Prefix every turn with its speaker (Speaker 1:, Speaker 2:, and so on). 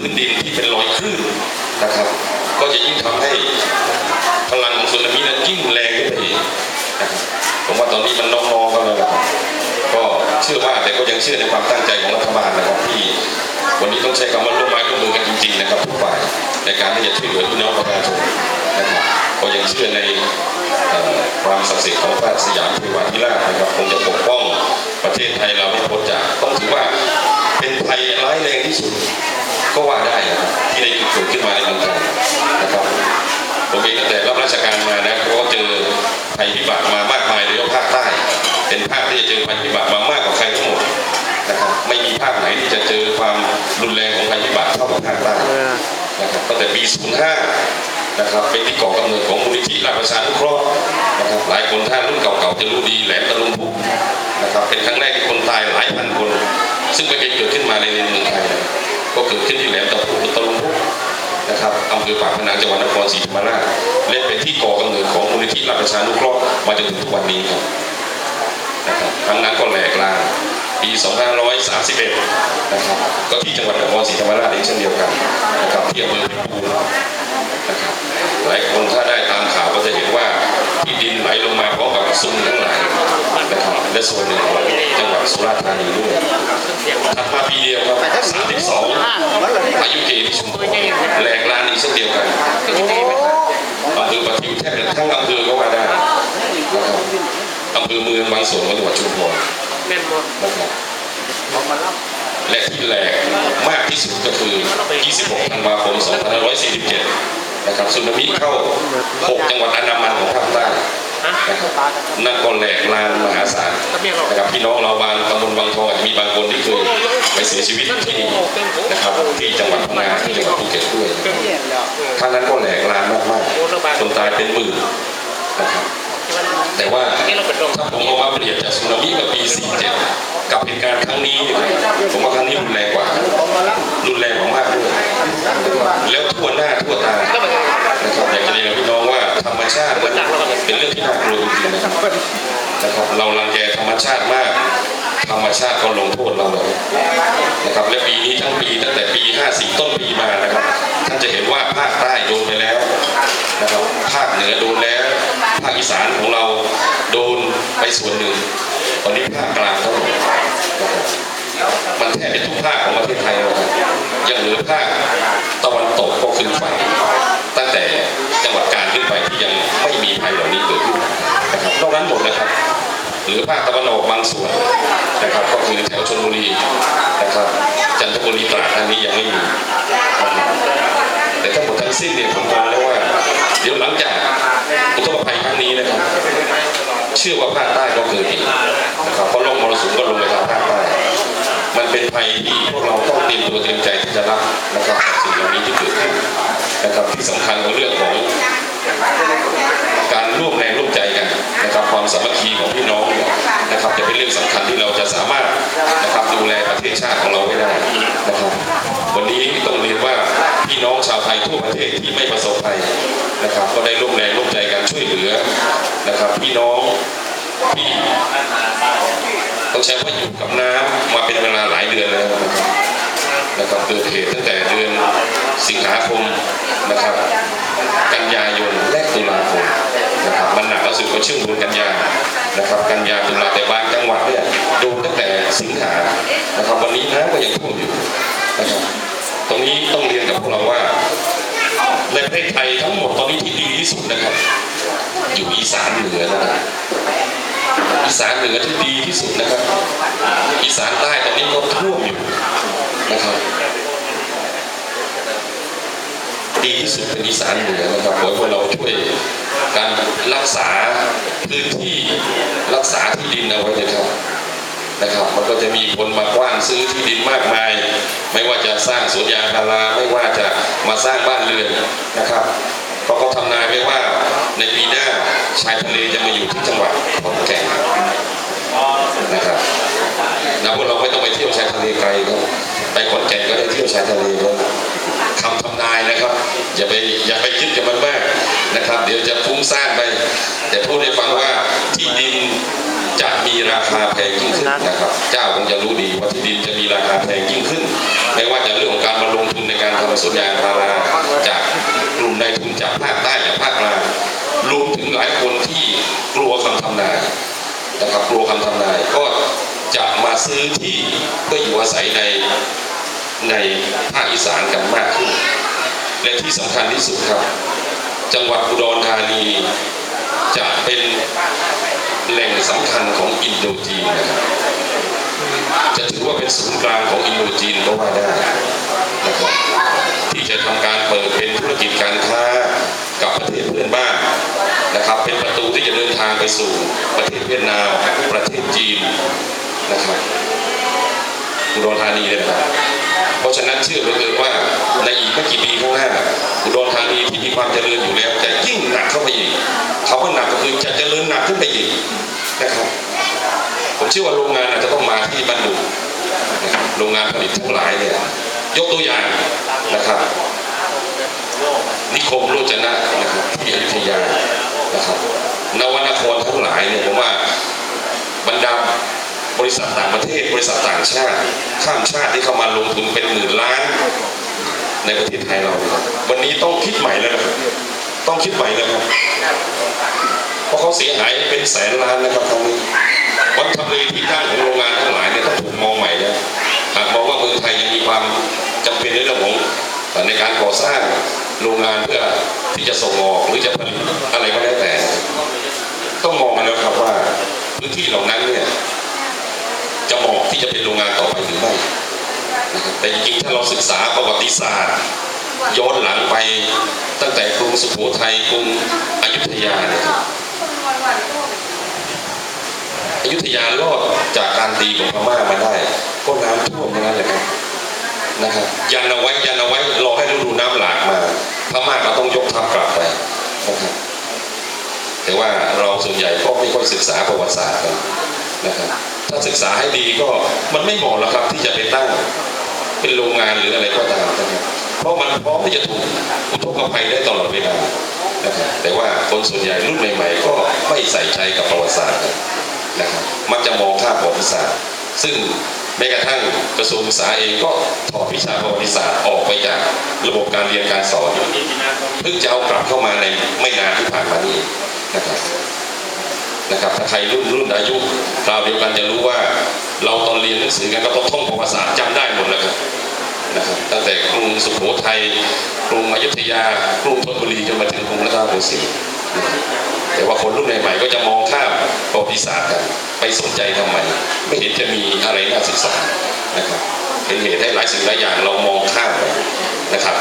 Speaker 1: พื้นดินที่เป็นรอยคลื่นนะครับ ก็จะยิ่งทำให้พลังของสึนามินั้นยิ่งแรงขึ้นไปอีกผมว่าตอนนี้มันน้องๆกันแล้วนะครับก็เชื่อว่าแต่ก็ยังเชื่อในความตั้งใจของรัฐบาลนะครับที่วันนี้ต้องใช้คำว่าร่วมไม้ร่วมมือกันจริงๆนะครับทุกฝ่ายในการที่จะช่วยเหลือพี่น้องประชาชนนะครับก็ยังเชื่อในความศักดิ์สิทธิ์ของพระสยามเทวาธิราชนะครับคงจะปกป้องประเทศไทยเราไม่พ้นจากต้องถือว่าเป็นภัยร้ายแรงที่สุด ก็ว่าได้นะครับที่ได้เกิดขึ้นมาในเมืองไทยนะครับผมเองตั้งแต่รับราชการมานะก็เจอภัยพิบัติมามากมายโดยเฉพาะภาคใต้เป็นภาคที่จะเจอภัยพิบัติมามากกว่าใครทั้งหมดนะครับไม่มีภาคไหนที่จะเจอความรุนแรงของภัยพิบัติเท่ากับภาคใต้นะครับตั้งแต่ปี 05 นะครับเป็นที่ก่อกำเนิดของมูลนิธิราชประชานุเคราะห์นะครับหลายคนท่านรุ่นเก่าๆจะรู้ดีแหลมตะลุมพุกนะครับเป็นครั้งแรกที่คนตายหลายพันคน ซึ่งไม่เคยเกิดขึ้นมาในเมืองไทย ครับอปากพนังจังหวัดนครศรีธรรมราชและเป็นที่ก่อกำเนิดของมูลนิธิราชประชานุเคราะห์มาจนถึงทุกวันนี้ครับนะครับครั้งนั้นก็แหลกลางปี 2531 นะครับ ก็ที่จังหวัดนครศรีธรรมราชเองเช่นเดียวกันนะครับที่อำเภอพิบูลนะครับหลายคนถ้าได้ตามข่าวก็จะเห็นว่าที่ดินไหลลงมาพร้อมกับซุ่มทั้งหลายนะครับและส่วนหนึ่งของจังหวัดสุราษฎร์ธานีด้วยถัดมาปีเดียวครับ 32อายุเกที่ชุมพรแหลกลานอีกเช่นเดียวกันอำเภอปะทิวแทบจะทั้งอำเภอก็ว่าได้นะครับอำเภอเมืองของจังหวัดชุมพร
Speaker 2: แม่นบ่
Speaker 1: นะครับและที่แหลกมากที่สุดก็คือ 26 ธันวาคม 2547 นะครับสึนามิเข้า 6 จังหวัดอันดามันของภาคใต้
Speaker 2: ฮะ
Speaker 1: นะครับนั่นก็แหลกลานมหาศาลนะครับพี่น้องเราบางตำบลบางทองอาจจะมีบางคนที่เคยไปเสียชีวิตที่นะครับที่จังหวัดพังงาที่จังหวัดภูเก็ตด้วยครั้งนั้นก็แหลกลานมากๆคนตายเป็นหมื่นนะครับ แต่ว่าถ้าผมเอามาเปรียบจากสึนามิเมื่อปี 47 กับเหตุการณ์ครั้งนี้ ผมว่าครั้งนี้รุนแรงกว่า รุนแรงกว่ามากด้วยแล้วทั่วหน้าทั่วตา
Speaker 2: นะ
Speaker 1: ครับอยากจะเรียนพี่น้องว่าธรรมชาติเป็นเรื่องที่น่ากลัวจริงๆนะครับนะครับเรารังแกธรรมชาติมาก ธรรมชาติก็ลงโทษเราเลยนะครับและปีนี้ทั้งปีตั้งแต่ปี 54 ต้นปีมานะครับท่านจะเห็นว่าภาคใต้โดนไปแล้วนะครับภาคเหนือโดนแล้ว ภาคอีสานของเรา ไปส่วนหนึ่งตอนนี้ภาคกลางทั้งหมดมันแทบเป็นทุกภาคของประเทศไทยแล้วครับยังเหลือภาคตะวันตกก็คือฝั่งตั้งแต่จังหวัดกาญขึ้นไปที่ยังไม่มีภัยเหล่านี้เกิดขึ้นนะครับนอกนั้นหมดนะครับหรือภาคตะวันออกบางส่วนนะครับก็คือแถวชลบุรีนะครับ จันทบุรีตราดอันนี้ยังไม่มีแต่ทั้งหมดทั้งสิ้นเนี่ยผมมองแล้วว่า เดี๋ยวหลังจากอุทกภัยครั้งนี้นะครับ เชื่อว่าภาคใต้ก็เกิดอีกนะครับเพราะลมมรสุมก็ลงไปทางภาคใต้ มันเป็นภัยที่พวกเราต้องเตรียมตัวเตรียมใจที่จะรับนะครับกับสิ่งเหล่านี้ที่เกิดขึ้นนะครับที่สำคัญของเรื่องของการร่วมแรงร่วมใจกันนะครับความสามัคคีของพี่น้องเนี่ยนะครับจะเป็นเรื่องสำคัญที่เราจะสามารถนะครับดูแลประเทศชาติของเราไว้ได้นะครับ วันนี้ต้องเรียนว่า พี่น้องชาวไทยทั่วประเทศที่ไม่ประสบภัยนะครับ ก็ได้ร่วมแรงร่วมใจกันช่วยเหลือนะครับ พี่น้องที่ต้องใช้ว่าอยู่กับน้ำมาเป็นเวลาหลายเดือนแล้วนะครับนะครับเกิดเหตุตั้งแต่เดือนสิงหาคมนะครับ กันยายนและตุลาคมนะครับมันหนักแล้วสุดก็ช่วงเดือนกันยานะครับ กันยาตุลาแต่บางจังหวัดเนี่ยโดนตั้งแต่สิงหานะครับ วันนี้น้ำก็ยังท่วมอยู่นะครับ ตรงนี้ต้องเรียนกับพวกเราว่า ในประเทศไทยทั้งหมดตอนนี้ที่ดีที่สุดนะครับ อยู่อีสานเหนือนะครับอีสานเหนือที่ดีที่สุดนะครับ อีสานใต้ตอนนี้ก็ท่วมอยู่นะครับดีที่สุดเป็นอีสานเหนือนะครับขอให้พวกเราช่วยการรักษาพื้นที่รักษาที่ดินเอาไว้นะครับ นะครับ มันก็จะมีคนมากว้านซื้อที่ดินมากมาย ไม่ว่าจะสร้างสวนยางพาราไม่ว่าจะมาสร้างบ้านเรือนนะครับเพราะเขาทำนายไว้ว่าในปีหน้าชายทะเลจะมาอยู่ที่จังหวัดขอนแก่นนะครับนะพวกเราไม่ต้องไปเที่ยวชายทะเลไกลครับไปขอนแก่นก็ได้เที่ยวชายทะเลครับคำทำนายนะครับอย่าไปอย่าไปคิดกับมันมากนะครับ เดี๋ยวจะฟุ้งซ่านไป แต่พูดให้ฟังว่า ราคาแพงยิ่งขึ้นนะครับ เจ้าคงจะรู้ดีว่าที่ดินจะมีราคาแพงยิ่งขึ้น ไม่ว่าจะเรื่องของการมาลงทุนในการในสวนยางพาราจากกลุ่มนายทุนจากภาคใต้จากภาคกลางรวมถึงหลายคนที่กลัวคำทำนายนะครับกลัวคำทำนายก็จะมาซื้อที่เพื่ออยู่อาศัยในในภาคอีสานกันมากขึ้น และที่สำคัญที่สุดครับ จังหวัดอุดรธานี จะเป็นแหล่งสำคัญของอินโดจีนนะครับจะถือว่าเป็นศูนย์กลางของอินโดจีนก็ว่าได้นะครับที่จะทำการเปิดเป็นธุรกิจการค้ากับประเทศเพื่อนบ้านนะครับ เป็นประตูที่จะเดินทางไปสู่ประเทศเวียดนามประเทศจีนนะครับอุดรธานีเลยนะครับเพราะฉะนั้นเชื่อเหลือเกินว่าในอีกไม่กี่ปีข้างหน้า อุดรธานีที่มีความเจริญอยู่แล้วจะยิ่งหนักเข้าไปอีกคำว่าหนักก็คือจะเจริญหนักขึ้นไปอีกนะครับ ผมเชื่อว่าโรงงานอาจจะต้องมาที่บ้านดุรับโรงงานผลิตทั้งหลายเนี่ยยกตัวอย่างนะครับ นิคมโรจนะนะครับที่อยุธยานะครับนวนครทั้งหลายเนี่ยผมว่าบรรดาบริษัทต่างประเทศ บริษัทต่างชาติ ข้ามชาติที่เข้ามาลงทุนเป็นหมื่นล้าน ในประเทศไทยเราวันนี้ต้องคิดใหม่แล้วนะครับต้องคิดใหม่แล้วครับเพราะเขาเสียหายเป็นแสนล้านนะครับครั้งนี้วันทำเลที่ตั้งของโรงงานทั้งหลายเนี่ยต้องถูกมองใหม่แล้วหากมองว่าเมืองไทยยังมีความจำเป็นในเรื่องของในการก่อสร้างโรงงานเพื่อที่จะส่งออกหรือจะผลิตอะไรก็แล้วแต่ ต้องมองกันแล้วครับว่าพื้นที่เหล่านั้นเนี่ยจะเหมาะที่จะเป็นโรงงานต่อไปหรือไม่ แต่จริงถ้าเราศึกษาประวัติศาสตร์ ย้อนหลังไปตั้งแต่กรุงสุโขทัยกรุงอยุธยาเนี่ยอยุธยารอดจากการตีของพม่ามาได้ ก็น้ำท่วมเท่านั้นแหละครับนะครับยันเอาไว้ยันเอาไว้รอให้ฤดูน้ำหลากมาพม่าก็ต้องยกทัพกลับไปนะครับแต่ว่าเราส่วนใหญ่ก็ไม่ค่อยศึกษาประวัติศาสตร์กันนะครับ ถ้าศึกษาให้ดีก็มันไม่เหมาะแล้วครับ ที่จะไปตั้งเป็นโรงงานหรืออะไรก็ตามนะครับเพราะมันพร้อมที่จะถูกอุทกภัยได้ตลอดเวลานะครับแต่ว่าคนส่วนใหญ่รุ่นใหม่ๆ ก็ไม่ใส่ใจกับประวัติศาสตร์นะครับมักจะมองข้ามประวัติศาสตร์ ซึ่งแม้กระทั่งกระทรวงศึกษาเองก็ถอดวิชาประวัติศาสตร์ออกไปจากระบบการเรียนการสอนเพิ่งจะเอากลับเข้ามาในไม่นานที่ผ่านมานี้นะครับ นะครับถ้าใครรุ่นรุ่นอายุคราวเดียวกันจะรู้ว่า เราตอนเรียนหนังสือกันก็ต้องท่องประวัติศาสตร์จำได้หมดแล้วครับนะครับตั้งแต่กรุงสุโขทัยกรุงอยุธยากรุงธนบุรีจนมาถึงกรุงรัตนโกสินทร์แต่ว่าคนรุ่นใหม่ๆก็จะมองข้ามประวัติศาสตร์กันไปสนใจทำไมไม่เห็นจะมีอะไรน่าศึกษานะครับเป็นเหตุให้หลายสิ่งหลายอย่างเรามองข้ามไปนะครับ